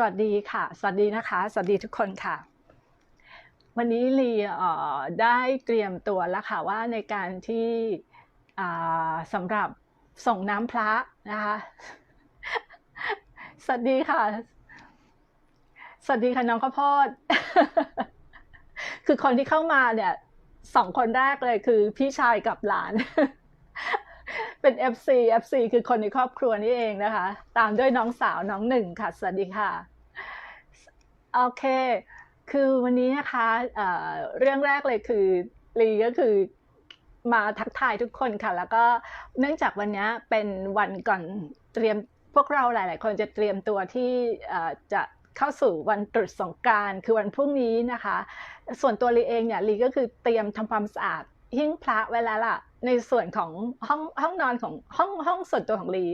สวัสดีค่ะ สวัสดีนะคะ สวัสดีทุกคนค่ะ วันนี้ลีได้เตรียมตัวแล้วค่ะว่าในการที่สำหรับส่งน้ำพระนะคะ สวัสดีค่ะ สวัสดีค่ะน้องข้าวโพด คือคนที่เข้ามาเนี่ยสองคนแรกเลยคือพี่ชายกับหลาน เป็น FC FC คือคนในครอบครัวนี่เองนะคะ ตามด้วยน้องสาวน้องหนึ่งค่ะ สวัสดีค่ะ โอเค คือวันนี้นะคะเเรื่องแรกเลยคือลีก็คือมาทักทายทุกคนค่ะ แล้วก็เนื่องจากวันนี้เป็นวันก่อนเตรียมพวกเราหลาย ๆ คนจะเตรียมตัวที่จะเข้าสู่วันตรุษสงการคือวันพรุ่งนี้นะคะ ส่วนตัวลีเองเนี่ยลีก็คือเตรียมทำความสะอาดหิ้งพระไว้แล้วล่ะ ในส่วนของห้องห้องนอนของห้องห้องส่วนตัวของลี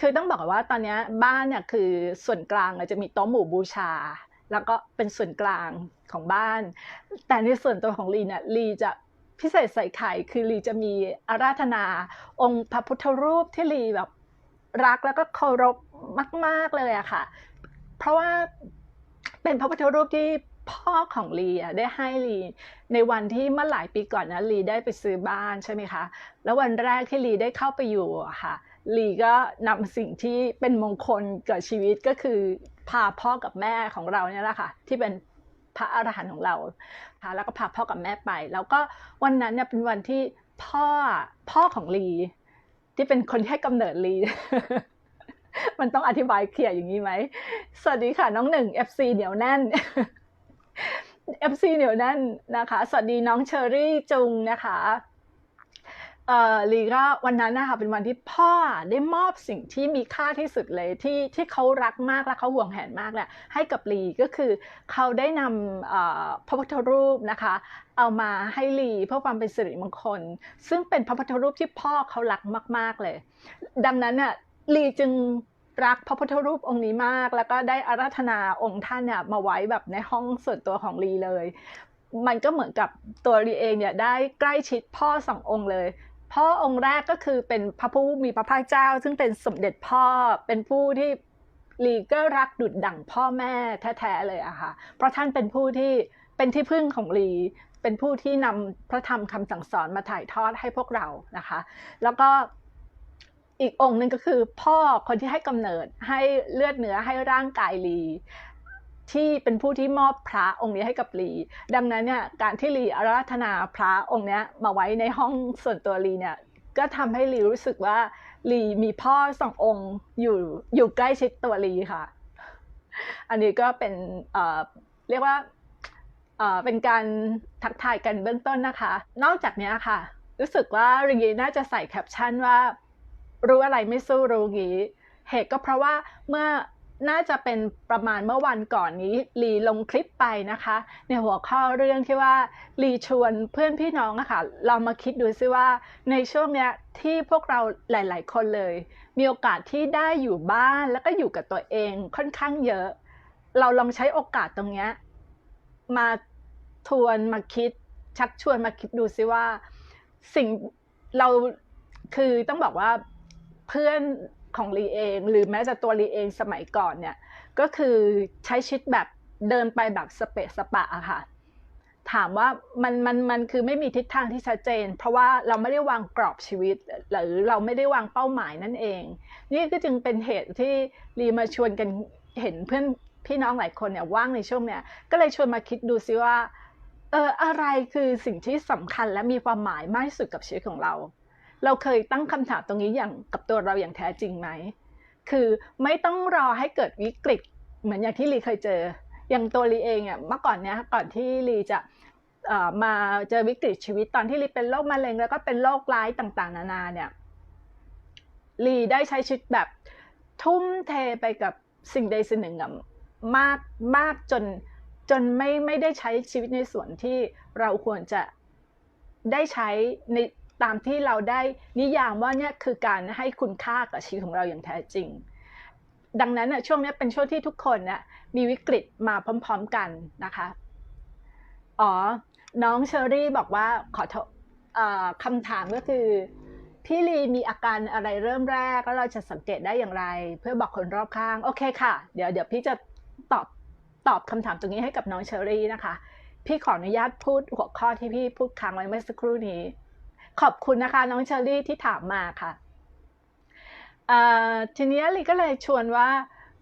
คือต้องบอกว่าตอนนี้บ้านเนี่ยคือส่วนกลางจะมีโต๊ะหมู่บูชา แล้วก็เป็นส่วนกลางของบ้าน แต่ในส่วนตัวของลีเนี่ยลีจะพิเศษใส่ไข่คือลีจะมีอาราธนา องค์พระพุทธรูปที่ลีแบบรักแล้วก็เคารพมาก ๆเลยอะค่ะ เพราะว่าเป็นพระพุทธรูปที่ พ่อของลีอะได้ให้ลีในวันที่เมื่อหลายปีก่อนนะลีได้ไปซื้อบ้านใช่ไหมคะ แล้ววันแรกที่ลีได้เข้าไปอยู่อะค่ะลีก็นำสิ่งที่เป็นมงคลกับชีวิตก็คือพาพ่อกับแม่ของเราเนี่ยแหละค่ะที่เป็นพระอรหันต์ของเราค่ะแล้วก็พาพ่อกับแม่ไป แล้วก็วันนั้นเนี่ยเป็นวันที่พ่อพ่อของลีที่เป็นคนที่ให้กำเนิดลีมันต้องอธิบายเคลียร์อย่างนี้ไหม สวัสดีค่ะ น้องหนึ่ง FC เหนียวแน่น FC เหนียวแน่นนะคะ สวัสดีน้องเชอรี่จุงนะคะเอ่อลีก็วันนั้นนะคะเป็นวันที่พ่อได้มอบสิ่งที่มีค่าที่สุดเลยที่ที่เขารักมากและเขาห่วงแหนมากแหละให้กับลีก็คือเขาได้นำเอ่อพระพุทธรูปนะคะ เอามาให้ลีเพื่อความเป็นสิริมงคล ซึ่งเป็นพระพุทธรูปที่พ่อเขารักมาก ๆเลย ดังนั้นน่ะลีจึง รักพระพุทธรูปองค์นี้มาก แล้วก็ได้อาราธนาองค์ท่านเนี่ยมาไว้แบบในห้องส่วนตัวของลีเลย มันก็เหมือนกับตัวลีเองเนี่ยได้ใกล้ชิดพ่อสององค์เลย พ่อองค์แรกก็คือเป็นพระผู้มีพระภาคเจ้า ซึ่งเป็นสมเด็จพ่อเป็นผู้ที่ลีก็รักดุดดั่งพ่อแม่แท้ๆเลยอะค่ะ เพราะท่านเป็นผู้ที่เป็นที่พึ่งของลีเป็นผู้ที่นำพระธรรมคำสั่งสอนมาถ่ายทอดให้พวกเรานะคะ แล้วก็ อีกองค์หนึ่งก็คือพ่อคนที่ให้กำเนิดให้เลือดเนื้อให้ร่างกายลีที่เป็นผู้ที่มอบพระองค์นี้ให้กับลี ดังนั้นเนี่ยการที่ลีอาราธนาพระองค์นี้มาไว้ในห้องส่วนตัวลีเนี่ยก็ทำให้ลีรู้สึกว่าลีมีพ่อสององค์อยู่อยู่ใกล้ชิดตัวลีค่ะ อันนี้ก็เป็นเอ่อเรียกว่าเอ่อเป็นการทักทายกันเบื้องต้นนะคะ นอกจากนี้ค่ะ รู้สึกว่ารีน่าจะใส่แคปชั่นว่า รู้อะไรไม่สู้รู้งี้เหตุก็เพราะว่าเมื่อน่าจะเป็นประมาณเมื่อวันก่อนนี้ลีลงคลิปไปนะคะ ในหัวข้อเรื่องที่ว่าลีชวนเพื่อนพี่น้องอะค่ะเรามาคิดดูซิว่าในช่วงเนี้ยที่พวกเราหลาย ๆ คนเลย มีโอกาสที่ได้อยู่บ้านแล้วก็อยู่กับตัวเองค่อนข้างเยอะ เราลองใช้โอกาสตรงเนี้ยมาทวนมาคิด ชักชวนมาคิดดูซิว่า สิ่งเราคือต้องบอกว่า พื่อนของลีเอง หรือแม้แต่ตัวลีเองสมัยก่อนเนี่ย ก็คือใช้ชีวิตแบบเดินไปแบบสเปะสปะอะค่ะ ถามว่ามันมันมันคือไม่มีทิศทางที่ชัดเจน เพราะว่าเราไม่ได้วางกรอบชีวิต หรือเราไม่ได้วางเป้าหมายนั่นเอง นี่ก็จึงเป็นเหตุที่ลีมาชวนกันเห็นเพื่อนพี่น้องหลายคนเนี่ยว่างในช่วงเนี้ยก็เลยชวนมาคิดดูซิว่าเอออะไรคือสิ่งที่สำคัญและมีความหมายมากที่สุดกับชีวิตของเรา เราเคยตั้งคำถามตรงนี้อย่างกับตัวเราอย่างแท้จริงไหม คือไม่ต้องรอให้เกิดวิกฤตเหมือนอย่างที่ลีเคยเจอ อย่างตัวลีเองอะเมื่อก่อนเนี้ยก่อนที่ลีจะมาเจอวิกฤตชีวิตตอนที่ลีเป็นโรคมะเร็งแล้วก็เป็นโรคร้ายต่างๆ นานาเนี่ยลีได้ใช้ชีวิตแบบทุ่มเทไปกับสิ่งใดสิ่งหนึ่งอะมากมากจนจนไม่ไม่ได้ใช้ชีวิตในส่วนที่เราควรจะได้ใช้ใน ตามที่เราได้นิยามว่าเนี่ยคือการให้คุณค่ากับชีวิตของเราอย่างแท้จริง ดังนั้นน่ะช่วงนี้เป็นช่วงที่ทุกคนน่ะมีวิกฤตมาพร้อม ๆกันนะคะ อ๋อ น้องเชอรี่บอกว่าขอโทษคำถามก็คือ พี่ลีมีอาการอะไรเริ่มแรกแล้วเราจะสังเกตได้อย่างไร เพื่อบอกคนรอบข้าง โอเคค่ะ เดี๋ยวเดี๋ยวพี่จะตอบตอบคำถามตรงนี้ให้กับน้องเชอรี่นะคะ พี่ขออนุญาตพูดหัวข้อที่พี่พูดค้างไว้เมื่อสักครู่นี้ ขอบคุณนะคะ น้องเชอรี่ที่ถามมาค่ะทีนี้ลีก็เลยชวนว่า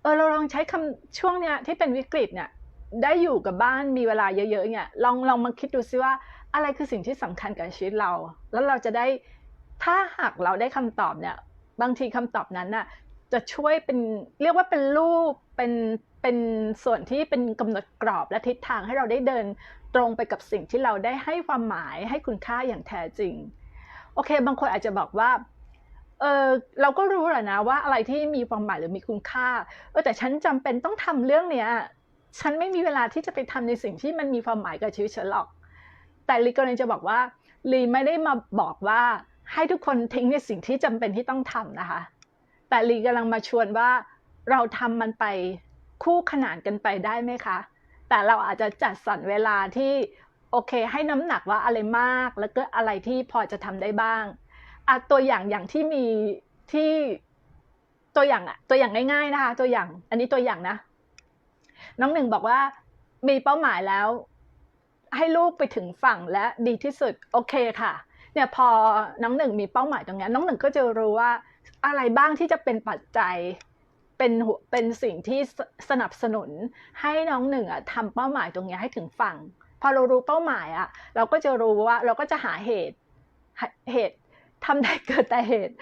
เออเราลองใช้คำช่วงเนี้ยที่เป็นวิกฤตเนี่ยได้อยู่กับบ้านมีเวลาเยอะๆเนี่ยลองลองมาคิดดูซิว่าอะไรคือสิ่งที่สำคัญกับชีวิตเรา แล้วเราจะได้ถ้าหากเราได้คำตอบเนี่ยบางทีคำตอบนั้นน่ะจะช่วยเป็นเรียกว่าเป็นรูปเป็นเป็นส่วนที่เป็นกำหนดกรอบและทิศทางให้เราได้เดินตรงไปกับสิ่งที่เราได้ให้ความหมายให้คุณค่าอย่างแท้จริง โอเค บางคนอาจจะบอกว่าเออเราก็รู้แหละนะว่าอะไรที่มีความหมายหรือมีคุณค่าเออแต่ฉันจำเป็นต้องทำเรื่องเนี้ยฉันไม่มีเวลาที่จะไปทำในสิ่งที่มันมีความหมายกับชีวิตฉันหรอก แต่ลีก็เลยจะบอกว่าลีไม่ได้มาบอกว่าให้ทุกคนทิ้งในสิ่งที่จำเป็นที่ต้องทำนะคะ แต่ลีกำลังมาชวนว่าเราทำมันไปคู่ขนานกันไปได้ไหมคะ แต่เราอาจจะจัดสรรเวลาที่ โอเค ให้น้ำหนักว่าอะไรมาก แล้วก็อะไรที่พอจะทำได้บ้างอะตัวอย่างอย่างที่มีที่ตัวอย่างอะตัวอย่างง่ายๆนะคะ ตัวอย่าง อันนี้ตัวอย่างนะ น้องหนึ่งบอกว่ามีเป้าหมายแล้ว ให้ลูกไปถึงฝั่งและดีที่สุดโอเคค่ะ เนี่ยพอน้องหนึ่งมีเป้าหมายตรงนี้น้องหนึ่งก็จะรู้ว่าอะไรบ้างที่จะเป็นปัจจัยเป็นเป็นสิ่งที่สนับสนุนให้น้องหนึ่งอะทำเป้าหมายตรงนี้ให้ถึงฝั่ง พอเรารู้เป้าหมายอะเราก็จะรู้ว่าเราก็จะหาเหตุเหตุทำใดเกิดแต่เหตุ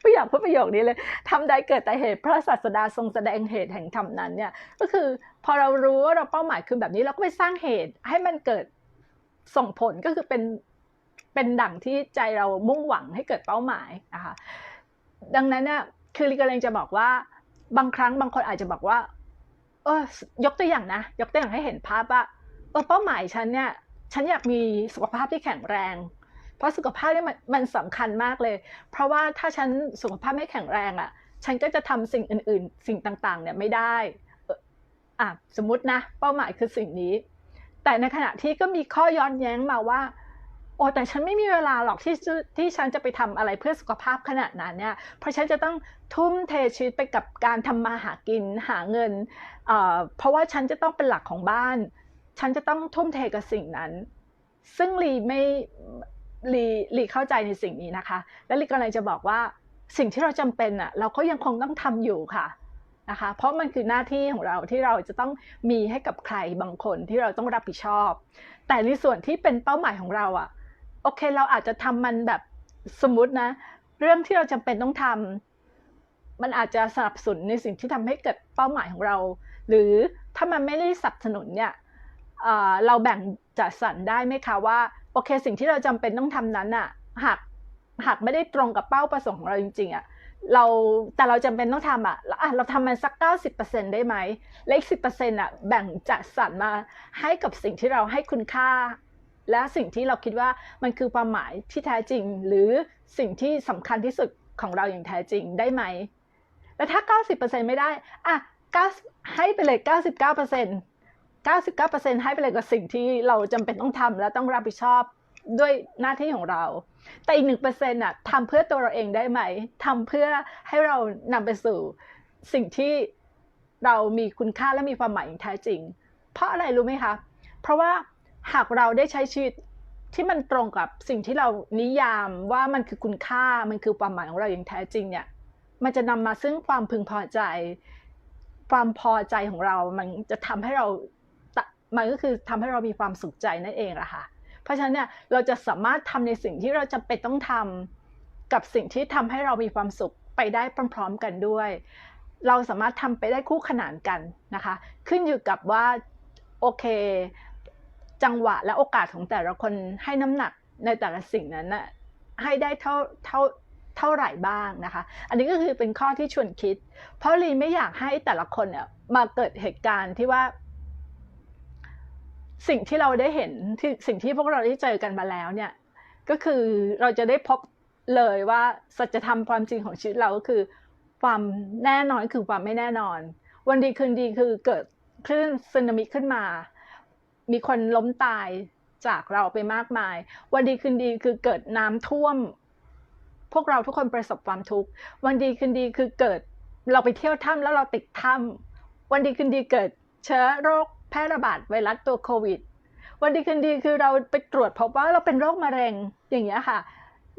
ไม่อยากพูดประโยคนี้เลยทำใดเกิดแต่เหตุพระศาสดาทรงแสดงเหตุแห่งธรรมนั้นเนี่ยก็คือพอเรารู้ว่าเราเป้าหมายคือแบบนี้เราก็ไปสร้างเหตุให้มันเกิดส่งผลก็คือเป็นเป็นดั่งที่ใจเรามุ่งหวังให้เกิดเป้าหมายนะคะดังนั้นเนี่ยคือลิกเลงจะบอกว่าบางครั้งบางคนอาจจะบอกว่าเออยกตัวอย่างนะ ยกตัวอย่างให้เห็นภาพว่า เป้าหมายฉันเนี่ย ฉันอยากมีสุขภาพที่แข็งแรง เพราะสุขภาพเนี่ยมันสำคัญมากเลย เพราะว่าถ้าฉันสุขภาพไม่แข็งแรงอะ่ะ ฉันก็จะทำสิ่งอื่น ๆ สิ่งต่าง ๆ เนี่ยไม่ได้อะสมมตินะ เป้าหมายคือสิ่งนี้ แต่ในขณะที่ก็มีข้อย้อนแย้งมาว่าโอ้แต่ฉันไม่มีเวลาหรอกที่ที่ฉันจะไปทำอะไรเพื่อสุขภาพขนาดนั้นเนี่ย เพราะฉันจะต้องทุ่มเทชีวิตไปกับการทำมาหากินหาเงินเอ่อเพราะว่าฉันจะต้องเป็นหลักของบ้าน ฉันจะต้องทุ่มเทกับสิ่งนั้น ซึ่งลีไม่ลีลีเข้าใจในสิ่งนี้นะคะ และลีก็เลยจะบอกว่าสิ่งที่เราจำเป็นอะเราก็ยังคงต้องทำอยู่ค่ะนะคะ เพราะมันคือหน้าที่ของเราที่เราจะต้องมีให้กับใครบางคนที่เราต้องรับผิดชอบ แต่ในส่วนที่เป็นเป้าหมายของเราอะโอเคเราอาจจะทำมันแบบสมมตินะ เรื่องที่เราจำเป็นต้องทำมันอาจจะสนับสนุนในสิ่งที่ทำให้เกิดเป้าหมายของเรา หรือถ้ามันไม่ได้สนับสนุนเนี่ย เราแบ่งจัดสรรได้ไหมคะว่าโอเคสิ่งที่เราจำเป็นต้องทำนั้นอะหากหากไม่ได้ตรงกับเป้าประสงค์ของเราจริงๆอะเราแต่เราจำเป็นต้องทำอะอะเราทำมันสัก 90%ได้ไหมและอีกสิอะแบ่งจัดสรรมาให้กับสิ่งที่เราให้คุณค่า และสิ่งที่เราคิดว่ามันคือความหมายที่แท้จริง หรือสิ่งที่สำคัญที่สุดของเราอย่างแท้จริงได้ไหม แล้วถ้า 90%ไม่ได้อะให้ไปเลย 99% 99%ให้ไปเลยกับสิ่งที่เราจำเป็นต้องทำและต้องรับผิดชอบด้วยหน้าที่ของเรา แต่อีกหนึ่งเปอร์เซ็นต์อะทำเพื่อตัวเราเองได้ไหมทำเพื่อให้เรานำไปสู่สิ่งที่เรามีคุณค่าและมีความหมายอย่างแท้จริง เพราะอะไรรู้ไหมคะ เพราะว่าหากเราได้ใช้ชีวิตที่มันตรงกับสิ่งที่เรานิยามว่ามันคือคุณค่ามันคือความหมายของเราอย่างแท้จริงเนี่ย มันจะนำมาซึ่งความพึงพอใจ ความพอใจของเรา มันจะทำให้เรา มันก็คือทำให้เรามีความสุขใจนั่นเองละค่ะ เพราะฉะนั้นเนี่ยเราจะสามารถทำในสิ่งที่เราจำเป็นต้องทำกับสิ่งที่ทำให้เรามีความสุขไปได้พร้อม ๆ กันด้วย เราสามารถทำไปได้คู่ขนานกันนะคะ ขึ้นอยู่กับว่าโอเค จังหวะและโอกาสของแต่ละคนให้น้ำหนักในแต่ละสิ่งนั้นนะให้ได้เท่าเท่าเท่าไหร่บ้างนะคะ อันนี้ก็คือเป็นข้อที่ชวนคิด เพราะลีไม่อยากให้แต่ละคนเนี่ยมาเกิดเหตุการณ์ที่ว่า สิ่งที่เราได้เห็นที่สิ่งที่พวกเราได้เจอกันมาแล้วเนี่ย ก็คือเราจะได้พบเลยว่าสัจธรรมความจริงของชีวิตเราก็คือ ความแน่นอนคือความไม่แน่นอน วันดีคืนดีคือเกิดคลื่นสึนามิขึ้นมา มีคนล้มตายจากเราไปมากมาย วันดีคืนดีคือเกิดน้ำท่วม พวกเราทุกคนประสบความทุกข์ วันดีคืนดีคือเกิดเราไปเที่ยวถ้ำแล้วเราติดถ้ำวันดีคืนดีเกิดเชื้อโรค แพร่ระบาดไวรัสตัวโควิด วันดีคืนดีคือเราไปตรวจพบว่าเราเป็นโรคมะเร็งอย่างเงี้ยค่ะ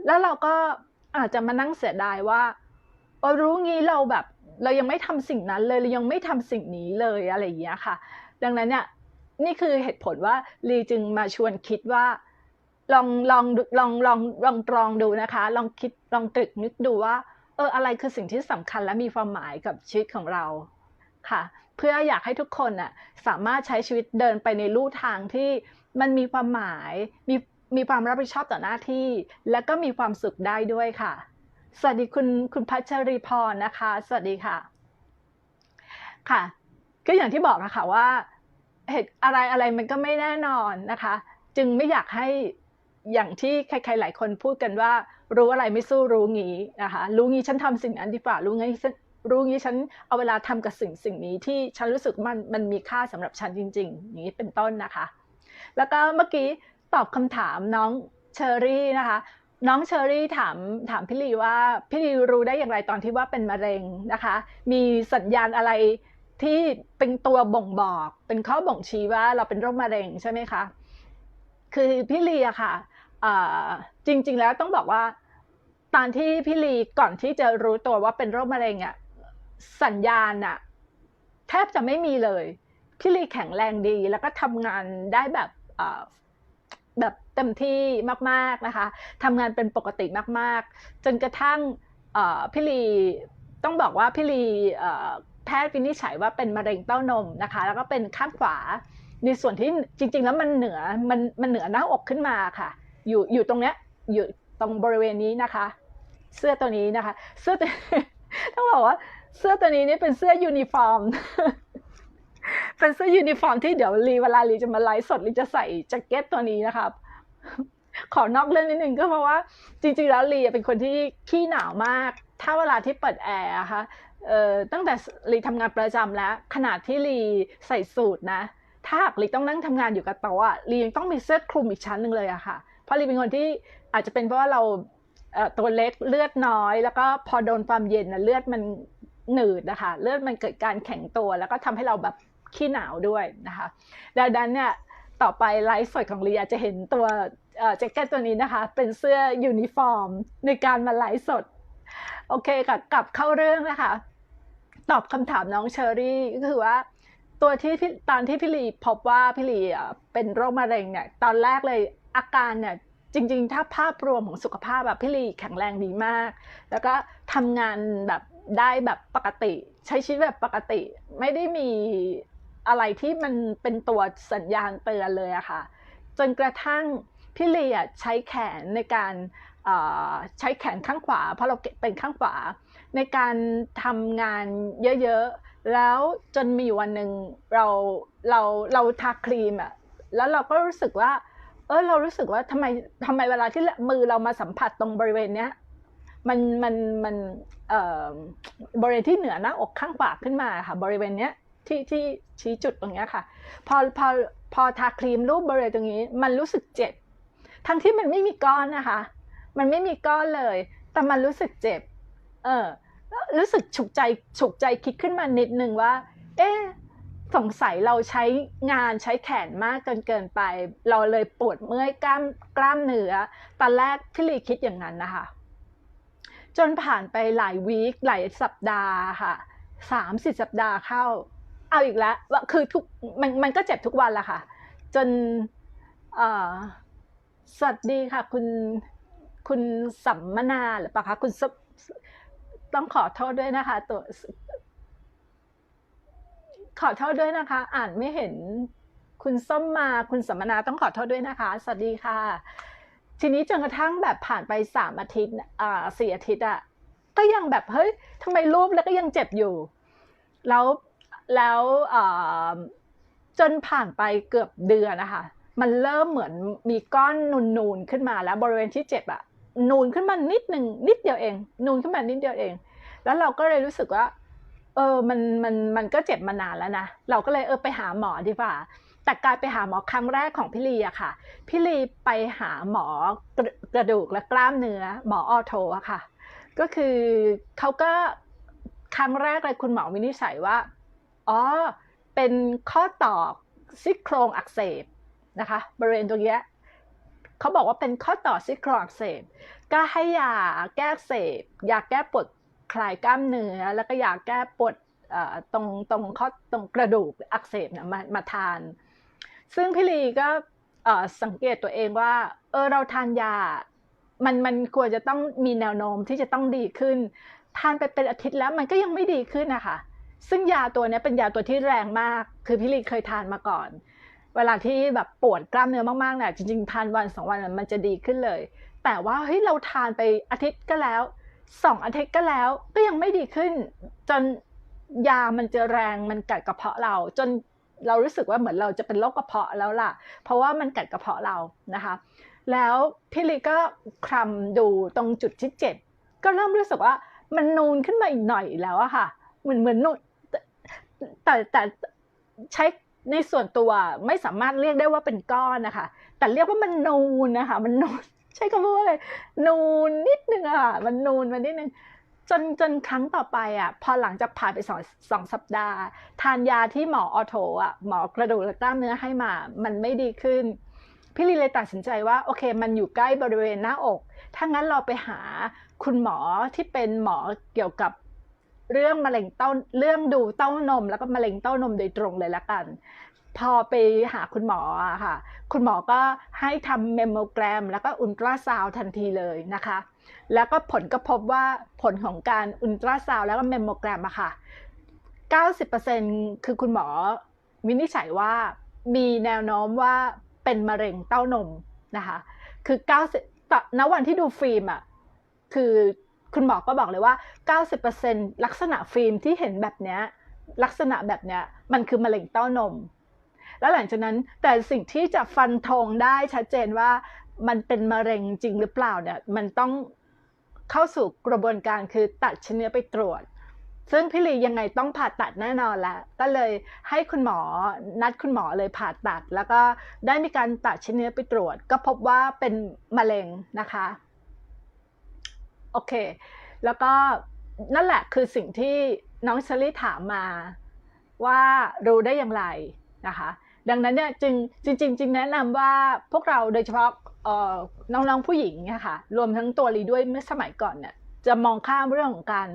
แล้วเราก็อาจจะมานั่งเสียดายว่าเออรู้งี้เราแบบ เรายังไม่ทำสิ่งนั้นเลยเรายังไม่ทำสิ่งนี้เลยอะไรอย่างเงี้ยค่ะ ดังนั้นเนี่ยนี่คือเหตุผลว่าลีจึงมาชวนคิดว่า ลองลองลองลองลองตรองดูนะคะ ลองคิดลองตรึกนึกดูว่าเอออะไรคือสิ่งที่สำคัญและมีความหมายกับชีวิตของเราค่ะ เพื่ออยากให้ทุกคนน่ะสามารถใช้ชีวิตเดินไปในลู่ทางที่มันมีความหมาย มีมีความรับผิดชอบต่อหน้าที่ และก็มีความสุขได้ด้วยค่ะ สวัสดีคุณคุณพัชรีพรนะคะ สวัสดีค่ะ ค่ะ ก็อย่างที่บอกนะคะว่าเหตุอะไรอะไรมันก็ไม่แน่นอนนะคะ จึงไม่อยากให้อย่างที่ใครๆหลายคนพูดกันว่า รู้อะไรไม่สู้รู้งี้นะคะ รู้งี้ฉันทำสิ่งนั้นดีกว่ารู้งี้ฉัน รู้งี้ฉันเอาเวลาทำกับสิ่งสิ่งนี้ที่ฉันรู้สึกมันมันมีค่าสำหรับฉันจริง ๆ อย่างนี้เป็นต้นนะคะ แล้วก็เมื่อกี้ตอบคำถามน้องเชอรี่นะคะน้องเชอรี่ถามถามพี่ลีว่าพี่ลีรู้ได้อย่างไรตอนที่ว่าเป็นมะเร็งนะคะ มีสัญญาณอะไรที่เป็นตัวบ่งบอก เป็นข้อบ่งชี้ว่าเราเป็นโรคมะเร็งใช่ไหมคะ คือพี่ลีอะค่ะจริง ๆ แล้วต้องบอกว่าตอนที่พี่ลีก่อนที่จะรู้ตัวว่าเป็นโรคมะเร็งอะ สัญญาณอะแทบจะไม่มีเลย พี่ลีแข็งแรงดีแล้วก็ทำงานได้แบบแบบเต็มที่มากๆนะคะทำงานเป็นปกติมากๆ จนกระทั่งพี่ลีต้องบอกว่าพี่ลีแพทย์วินิจฉัยว่าเป็นมะเร็งเต้านมนะคะ แล้วก็เป็นข้างขวาในส่วนที่จริง ๆ แล้วมันเหนือมันมันเหนือหน้าอกขึ้นมาค่ะ อยู่อยู่ตรงเนี้ยอยู่ตรงบริเวณนี้นะคะ เสื้อตัวนี้นะคะ เสื้อต้องบอกว่า เสื้อตัวนี้นี่เป็นเสื้อยูนิฟอร์ม เป็นเสื้อยูนิฟอร์มที่เดี๋ยวลีเวลาลีจะมาไลฟ์สดลีจะใส่แจ็คเก็ตตัวนี้นะครับ ขอนอกเรื่องนิดนึงก็เพราะว่า จริงๆแล้วลีเป็นคนที่ขี้หนาวมาก ถ้าเวลาที่เปิดแอร์คะเอ่อตั้งแต่ลีทำงานประจำแล้ว ขนาดที่ลีใส่สูทนะ ถ้าหากลีต้องนั่งทำงานอยู่กับโต๊ะลียังต้องมีเสื้อคลุมอีกชั้นหนึ่งเลยอะค่ะ เพราะลีเป็นคนที่อาจจะเป็นเพราะว่าเราตัวเล็กเลือดน้อย แล้วก็พอโดนความเย็นนะเลือดมัน หนืดนะคะเลือดมันเกิดการแข็งตัว แล้วก็ทำให้เราแบบขี้หนาวด้วยนะคะดังนั้นเนี่ยต่อไปไลฟ์สดของลีอาจจะเห็นตัวแจ็คเก็ตตัวนี้นะคะ เป็นเสื้อยูนิฟอร์ม ในการมาไลฟ์สด โอเคค่ะกลับเข้าเรื่องนะคะ ตอบคำถามน้องเชอรี่ก็คือว่า ตัวที่ตอนที่พี่ลีพบว่าพี่ลีเป็นโรคมะเร็งเนี่ยตอนแรกเลยอาการเนี่ยจริง ๆ ถ้าภาพรวมของสุขภาพแบบพี่ลีแข็งแรงดีมาก แล้วก็ทำงานแบบ ได้แบบปกติ ใช้ชีวิตแบบปกติ ไม่ได้มีอะไรที่มันเป็นตัวสัญญาณเตือนเลยอะค่ะ จนกระทั่งพี่เลีอะใช้แขนในการใช้แขนข้างขวา เพราะเราเป็นข้างขวา ในการทำงานเยอะๆ แล้วจนมีวันหนึ่งเราเราเราทาครีมอะแล้วเราก็รู้สึกว่า เออเรารู้สึกว่าทำไมทำไมเวลาที่มือเรามาสัมผัสตรงบริเวณเนี้ย มันมันมันเอ่อบริเวณที่เหนือหน้าอกข้างขวาขึ้นมาค่ะบริเวณเนี้ยที่ที่ชี้จุดตรงนี้ค่ะ พอพอพอทาครีมรูปบริเวณตรงนี้ มันรู้สึกเจ็บ ทั้งที่มันไม่มีก้อนนะคะ มันไม่มีก้อนเลย แต่มันรู้สึกเจ็บ เออรู้สึกฉุกใจฉุกใจคิดขึ้นมานิดนึงว่า เอ๊สงสัยเราใช้งานใช้แขนมากจนเกินไป เราเลยปวดเมื่อยกล้ามกล้ามเนื้อตอนแรกพี่ลีคิดอย่างนั้นนะคะ จนผ่านไปหลายวีคหลายสัปดาห์ค่ะสามสิบสัปดาห์เข้า เอาอีกแล้วว่าคือทุกมันมันก็เจ็บทุกวันแหละค่ะ จนสวัสดีค่ะ คุณคุณสัมมนาหรือเปล่าคะคุณต้องขอโทษด้วยนะคะ ตัว ขอโทษด้วยนะคะ อ่านไม่เห็นคุณส้มมาคุณสัมมนาต้องขอโทษด้วยนะคะ สวัสดีค่ะ ทีนี้จนกระทั่งแบบผ่านไปสามอาทิตย์อ่าสี่อาทิตย์อะก็ยังแบบเฮ้ยทำไมรูปแล้วก็ยังเจ็บอยู่ แล้วแล้วจนผ่านไปเกือบเดือนนะคะ มันเริ่มเหมือนมีก้อนนูนๆขึ้นมาแล้วบริเวณที่เจ็บอะนูนขึ้นมานิดหนึ่งนิดเดียวเอง นูนขึ้นมานิดเดียวเอง แล้วเราก็เลยรู้สึกว่า เออมันมันมันก็เจ็บมานานแล้วนะเราก็เลยเออไปหาหมอดีกว่า แต่การไปหาหมอครั้งแรกของพี่ลีอะค่ะ พี่ลีไปหาหมอกระดูกและกล้ามเนื้อ หมอออโทอะค่ะ ก็คือเขาก็ครั้งแรกเลยคุณหมอวินิจฉัยว่า อ๋อ เป็นข้อต่อซี่โครงอักเสบนะคะบริเวณตรงนี้เขาบอกว่าเป็นข้อต่อซี่โครงอักเสบ ก็ให้ยาแก้เสบยาแก้ปวดคลายกล้ามเนื้อ แล้วก็ยาแก้ปวดตรงตรงข้อตรงกระดูกอักเสบนะมามาทาน ซึ่งพี่ลีก็สังเกตตัวเองว่า เออเราทานยา มันมันควรจะต้องมีแนวโน้มที่จะต้องดีขึ้น ทานไปเป็นอาทิตย์แล้วมันก็ยังไม่ดีขึ้นนะคะซึ่งยาตัวนี้เป็นยาตัวที่แรงมาก คือพี่ลีเคยทานมาก่อน เวลาที่แบบปวดกล้ามเนื้อมากๆเนี่ยจริงๆทานวันสองวันมันจะดีขึ้นเลย แต่ว่าเฮ้ยเราทานไปอาทิตย์ก็แล้วสองอาทิตย์ก็แล้วก็ยังไม่ดีขึ้น จนยามันจะแรงมันกัดกระเพาะเรา จน เรารู้สึกว่าเหมือนเราจะเป็นโรคกระเพาะแล้วล่ะ เพราะว่ามันกัดกระเพาะเรานะคะ แล้วพี่ลีก็คลำดูตรงจุดที่เจ็ดก็เริ่มรู้สึกว่ามันนูนขึ้นมาอีกหน่อยแล้วอะค่ะ เหมือนเหมือนนูนแต่แต่ใช้ในส่วนตัวไม่สามารถเรียกได้ว่าเป็นก้อนนะคะ แต่เรียกว่ามันนูนนะคะ มันนูนใช้คำว่าอะไรนูนนิดนึงอะค่ะมันนูนมานิดนึง จนจนครั้งต่อไปอะพอหลังจากผ่านไปสองสองสัปดาห์ ทานยาที่หมอออโถอะหมอกระดูกและกล้ามเนื้อให้มา มันไม่ดีขึ้น พี่ลีเลยตัดสินใจว่าโอเค มันอยู่ใกล้บริเวณหน้าอก ถ้างั้นเราไปหาคุณหมอที่เป็นหมอเกี่ยวกับเรื่องมะเร็งเต้าเรื่องดูเต้านม แล้วก็มะเร็งเต้านมโดยตรงเลยละกัน พอไปหาคุณหมออะค่ะ คุณหมอก็ให้ทำเมมโมแกรม แล้วก็อุลตราซาวทันทีเลยนะคะ แล้วก็ผลก็พบว่าผลของการอุลตราซาวด์แล้วก็เมมโมแกรมอะค่ะ 90%คือคุณหมอวินิจฉัยว่ามีแนวโน้มว่าเป็นมะเร็งเต้านมนะคะ คือ 90ณวันที่ดูฟิล์มอะคือคุณหมอก็บอกเลยว่า 90%ลักษณะฟิล์มที่เห็นแบบเนี้ยลักษณะแบบเนี้ยมันคือมะเร็งเต้านม แล้วหลังจากนั้นแต่สิ่งที่จะฟันธงได้ชัดเจนว่า มันเป็นมะเร็งจริงหรือเปล่าเนี่ย มันต้องเข้าสู่กระบวนการคือตัดชิ้นเนื้อไปตรวจ ซึ่งพี่ลียังไงต้องผ่าตัดแน่นอนแล้ว ก็เลยให้คุณหมอนัดคุณหมอเลยผ่าตัด แล้วก็ได้มีการตัดชิ้นเนื้อไปตรวจ ก็พบว่าเป็นมะเร็งนะคะ โอเค แล้วก็นั่นแหละคือสิ่งที่น้องเชอรี่ถามมาว่ารู้ได้อย่างไรนะคะ ดังนั้นเนี่ยจึงจริงๆจึงแนะนำว่าพวกเราโดยเฉพาะน้องๆผู้หญิงเนี่ยค่ะรวมทั้งตัวลีด้วยเมื่อสมัยก่อนเนี่ยจะมองข้ามเรื่องของการ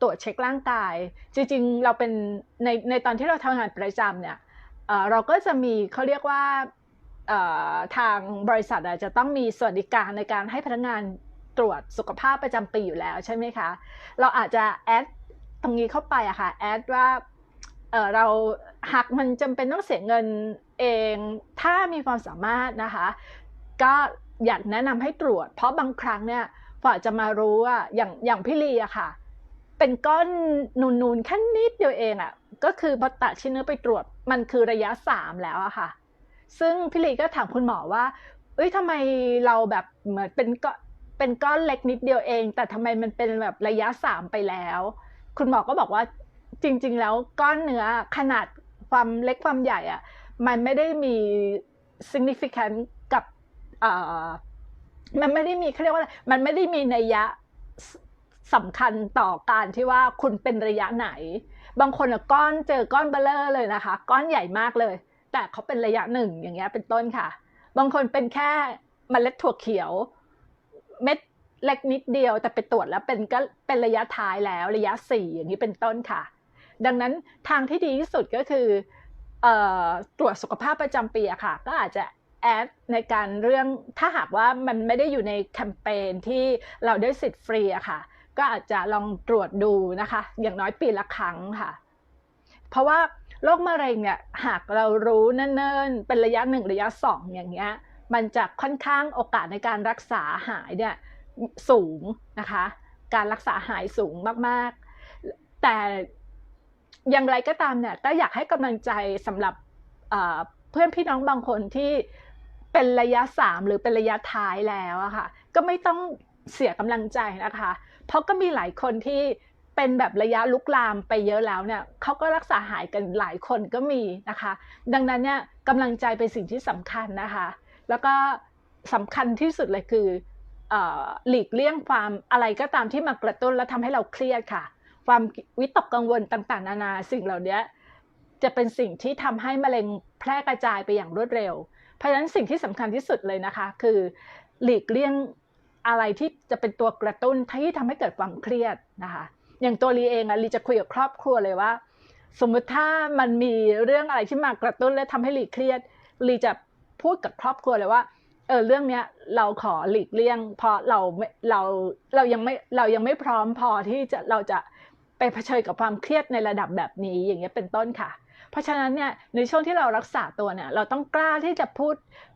ตรวจเช็คร่างกาย จริงๆ เราเป็นในในตอนที่เราทำงานประจำเนี่ยเราก็จะมีเขาเรียกว่าทางบริษัทอะจะต้องมีสวัสดิการในการให้พนักงานตรวจสุขภาพประจำปีอยู่แล้วใช่ไหมคะ เราอาจจะแอดตรงนี้เข้าไปอะค่ะแอดว่าเรา หากมันจำเป็นต้องเสียเงินเองถ้ามีความสามารถนะคะ ก็อยากแนะนำให้ตรวจ เพราะบางครั้งเนี่ยฝอาจะมารู้ว่าอย่างอย่างพี่ลีอะค่ะ เป็นก้อนนูนๆแค่นิดเดียวเองอะก็คือพอตัดชิ้นเนื้อไปตรวจมันคือระยะสามแล้วอะค่ะ ซึ่งพี่ลีก็ถามคุณหมอว่า เอ้ยทำไมเราแบบเหมือนเป็นก็เป็นก้อนเล็กนิดเดียวเอง แต่ทำไมมันเป็นแบบระยะสามไปแล้ว คุณหมอก็บอกว่าจริง ๆ แล้วก้อนเนื้อขนาด ความเล็กความใหญ่อะมันไม่ได้มี significant กับมันไม่ได้มีเขาเรียกว่าอะไรมันไม่ได้มีนัยยะสำคัญต่อการที่ว่าคุณเป็นระยะไหน บางคนก้อนเจอก้อนเบลเลอร์เลยนะคะ ก้อนใหญ่มากเลย แต่เขาเป็นระยะหนึ่งอย่างเงี้ยเป็นต้นค่ะ บางคนเป็นแค่มเมล็ดถั่วเขียว เม็ดเล็กนิดเดียว แต่ไปตรวจแล้วเป็นก็เป็นระยะท้ายแล้วระยะสี่อย่างนี้เป็นต้นค่ะ ดังนั้นทางที่ดีที่สุดก็คือตรวจสุขภาพประจำปีอะค่ะ ก็อาจจะแอดในการเรื่องถ้าหากว่ามันไม่ได้อยู่ในแคมเปญที่เราได้สิทธิ์ฟรีอะค่ะ ก็อาจจะลองตรวจดูนะคะ อย่างน้อยปีละครั้งค่ะ เพราะว่าโรคมะเร็งเนี่ยหากเรารู้เนิ่นๆเป็นระยะหนึ่งระยะสองอย่างเงี้ย มันจะค่อนข้างโอกาสในการรักษาหายเนี่ยสูงนะคะ การรักษาหายสูงมากๆ แต่ อย่างไรก็ตามเนี่ยก็อยากให้กำลังใจสำหรับเพื่อนพี่น้องบางคนที่เป็นระยะสามหรือเป็นระยะท้ายแล้วอะค่ะ ก็ไม่ต้องเสียกำลังใจนะคะ เพราะก็มีหลายคนที่เป็นแบบระยะลุกลามไปเยอะแล้วเนี่ยเขาก็รักษาหายกันหลายคนก็มีนะคะ ดังนั้นเนี่ยกำลังใจเป็นสิ่งที่สำคัญนะคะ แล้วก็สำคัญที่สุดเลยคืออหลีกเลี่ยงความอะไรก็ตามที่มากระตุ้นและทำให้เราเครียดค่ะ ความวิตกกังวลต่างๆ นานาสิ่งเหล่านี้จะเป็นสิ่งที่ทำให้มะเร็งแพร่กระจายไปอย่างรวดเร็ว เพราะฉะนั้นสิ่งที่สำคัญที่สุดเลยนะคะ คือหลีกเลี่ยงอะไรที่จะเป็นตัวกระตุ้นที่ทำให้เกิดความเครียดนะคะ อย่างตัวลีเองอะลีจะคุยกับครอบครัวเลยว่า สมมุติถ้ามันมีเรื่องอะไรที่มากระตุ้นและทำให้ลีเครียดลีจะพูดกับครอบครัวเลยว่าเออเรื่องเนี้ยเราขอหลีกเลี่ยง เพราะเราไม่เราเรายังไม่เรายังไม่พร้อมพอที่จะเราจะ ไปเผชิญกับความเครียดในระดับแบบนี้อย่างเงี้ยเป็นต้นค่ะ เพราะฉะนั้นเนี่ยในช่วงที่เรารักษาตัวเนี่ยเราต้องกล้าที่จะพูด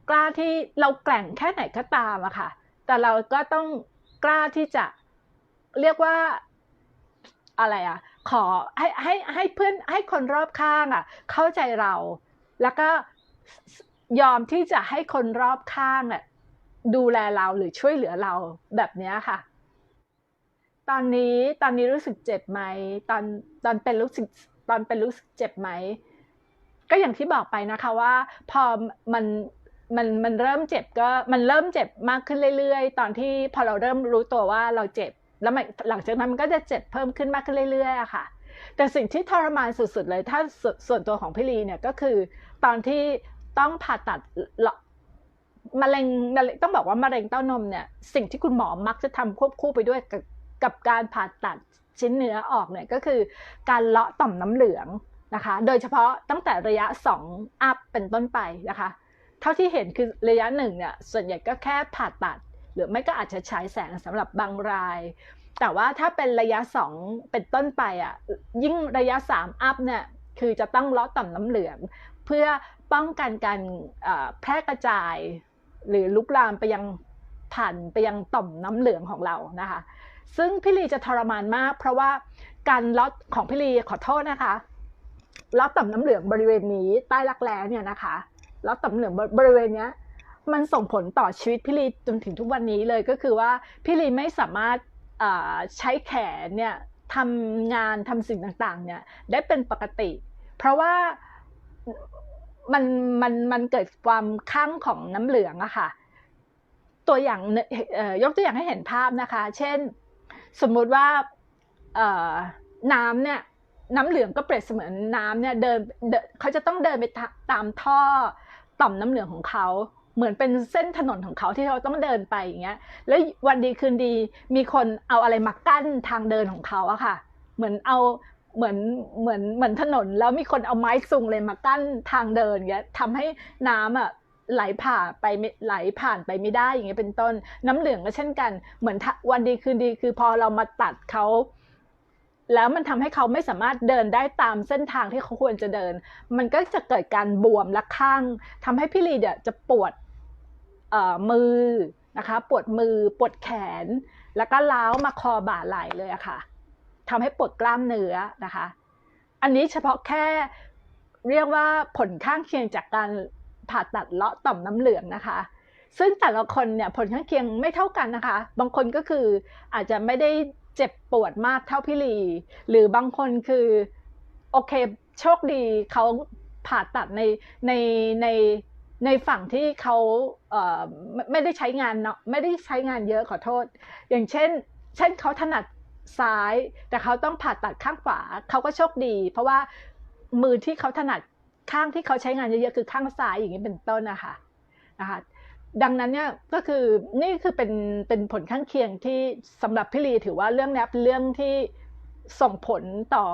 กล้าที่เราแกร่งแค่ไหนก็ตามอะค่ะ แต่เราก็ต้องกล้าที่จะเรียกว่าอะไรอะขอให้ให้ให้เพื่อนให้คนรอบข้างอะเข้าใจเราแล้วก็ยอมที่จะให้คนรอบข้างอะดูแลเราหรือช่วยเหลือเราแบบนี้ค่ะ ตอนนี้ตอนนี้รู้สึกเจ็บไหม ตอนตอนเป็นรู้สึกตอนเป็นรู้สึกเจ็บไหม ก็อย่างที่บอกไปนะคะว่า พอมันมันมันเริ่มเจ็บก็มันเริ่มเจ็บมากขึ้นเรื่อยๆ ตอนที่พอเราเริ่มรู้ตัวว่าเราเจ็บ แล้วหลังจากนั้นมันก็จะเจ็บเพิ่มขึ้นมากขึ้นเรื่อยๆอะค่ะ แต่สิ่งที่ทรมานสุดๆเลย ถ้าสส่วนตัวของพี่ลีเนี่ยก็คือ ตอนที่ต้องผ่าตัดมะเร็งต้องบอกว่ามะเร็งเต้านมเนี่ย สิ่งที่คุณหมอมักจะทำควบคู่ไปด้วยกับ กับการผ่าตัดชิ้นเนื้อออกเนี่ยก็คือการเลาะต่อมน้ำเหลืองนะคะ โดยเฉพาะตั้งแต่ระยะ 2 อัพเป็นต้นไปนะคะ เท่าที่เห็นคือระยะหนึ่งเนี่ยส่วนใหญ่ก็แค่ผ่าตัด หรือไม่ก็อาจจะฉายแสงสำหรับบางราย แต่ว่าถ้าเป็นระยะ 2 เป็นต้นไปอะยิ่งระยะ 3 อัพเนี่ยคือจะต้องเลาะต่อมน้ำเหลือง เพื่อป้องกันการแพร่กระจาย หรือลุกลามไปยังผ่านไปยังต่อมน้ำเหลืองของเรานะคะ ซึ่งพี่ลีจะทรมานมาก เพราะว่าการล็อตของพี่ลีขอโทษนะคะล็อตต่อมน้ำเหลืองบริเวณนี้ใต้รักแร้เนี่ยนะคะล็อตต่อมเหลืองบริเวณนี้มันส่งผลต่อชีวิตพี่ลีจนถึงทุกวันนี้เลยก็คือว่าพี่ลีไม่สามารถใช้แขนเนี่ยทำงานทำสิ่งต่างๆ เนี่ยได้เป็นปกติ เพราะว่ามันมันมันเกิดความข้างของน้ำเหลืองอะค่ะ ตัวอย่างยกตัวอย่างให้เห็นภาพนะคะ เช่น สมมุติว่าน้ำเนี่ยน้ำเหลืองก็เปรียบเสมือนน้ำเนี่ยเดินเขาจะต้องเดินไปตามท่อต่อมน้ำเหลืองของเขาเหมือนเป็นเส้นถนนของเขาที่เขาต้องเดินไปอย่างเงี้ย แล้ววันดีคืนดีมีคนเอาอะไรมากั้นทางเดินของเขาอะค่ะ เหมือนเอาเหมือนเหมือนเหมือนถนนแล้วมีคนเอาไม้ซุงเลยมากั้นทางเดินเงี้ยทำให้น้ำอะ ไหลผ่านไปไหลผ่านไปไม่ได้อย่างเงี้ยเป็นต้น น้ำเหลืองก็เช่นกัน เหมือนวันดีคืนดีคือพอเรามาตัดเขาแล้วมันทำให้เขาไม่สามารถเดินได้ตามเส้นทางที่เขาควรจะเดิน มันก็จะเกิดการบวมและข้างทำให้พี่ลีเนี่ยจะปวดมือนะคะ ปวดมือ ปวดแขน แล้วก็ล้าวมาคอบ่าไหล่เลยอะค่ะทำให้ปวดกล้ามเนื้อนะคะ อันนี้เฉพาะแค่เรียกว่าผลข้างเคียงจากการ ผ่าตัดเลาะต่อมน้ำเหลืองนะคะ ซึ่งแต่ละคนเนี่ยผลข้างเคียงไม่เท่ากันนะคะ บางคนก็คืออาจจะไม่ได้เจ็บปวดมากเท่าพี่ลี หรือบางคนคือโอเคโชคดีเขาผ่าตัดในในในในฝั่งที่เขาเอ่อไม่ได้ใช้งานเนาะไม่ได้ใช้งานเยอะขอโทษ อย่างเช่น เช่นเขาถนัดซ้าย แต่เขาต้องผ่าตัดข้างขวาเขาก็โชคดี เพราะว่ามือที่เขาถนัด ข้างที่เขาใช้งานเยอะๆคือข้างซ้ายอย่างนี้เป็นต้นนะคะนะคะดังนั้นเนี่ยก็คือนี่คือเป็นเป็นผลข้างเคียงที่สำหรับพี่ลีถือว่าเรื่องนี้เป็นเรื่องที่ส่งผลต่อ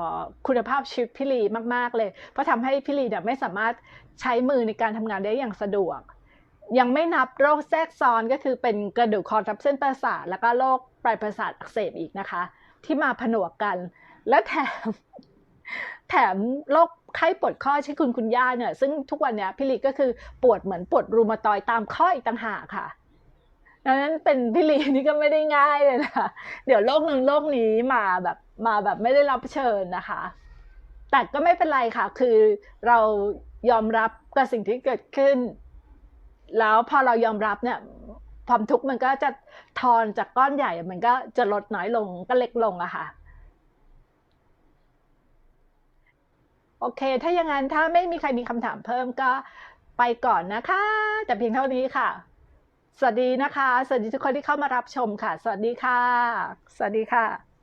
คุณภาพชีวิตพี่ลีมากๆเลย เพราะทำให้พี่ลีเนี่ยไม่สามารถใช้มือในการทำงานได้อย่างสะดวก ยังไม่นับโรคแทรกซ้อนก็คือเป็นกระดูกคอทับเส้นประสาทแล้วก็โรคปลายประสาทอักเสบอีกนะคะ ที่มาผนวกกัน และแถม แถมโรคไข้ปวดข้อใช่คุณคุณย่าเนี่ย ซึ่งทุกวันเนี้ยพี่ลีก็คือปวดเหมือนปวดรูมาตอยตามข้ออีกต่างหากค่ะดังนั้นเป็นพี่ลีนี่ก็ไม่ได้ง่ายเลยนะคะเดี๋ยวโรคหนึ่งโรคนี้มาแบบมาแบบไม่ได้รับเชิญนะคะ แต่ก็ไม่เป็นไรค่ะ คือเรายอมรับกับสิ่งที่เกิดขึ้น แล้วพอเรายอมรับเนี่ยความทุกข์มันก็จะทอนจากก้อนใหญ่มันก็จะลดน้อยลงก็เล็กลงอะค่ะ โอเค ถ้าอย่างนั้นถ้าไม่มีใครมีคำถามเพิ่มก็ไปก่อนนะคะ แต่เพียงเท่านี้ค่ะ สวัสดีนะคะ สวัสดีทุกคนที่เข้ามารับชมค่ะ สวัสดีค่ะ สวัสดีค่ะ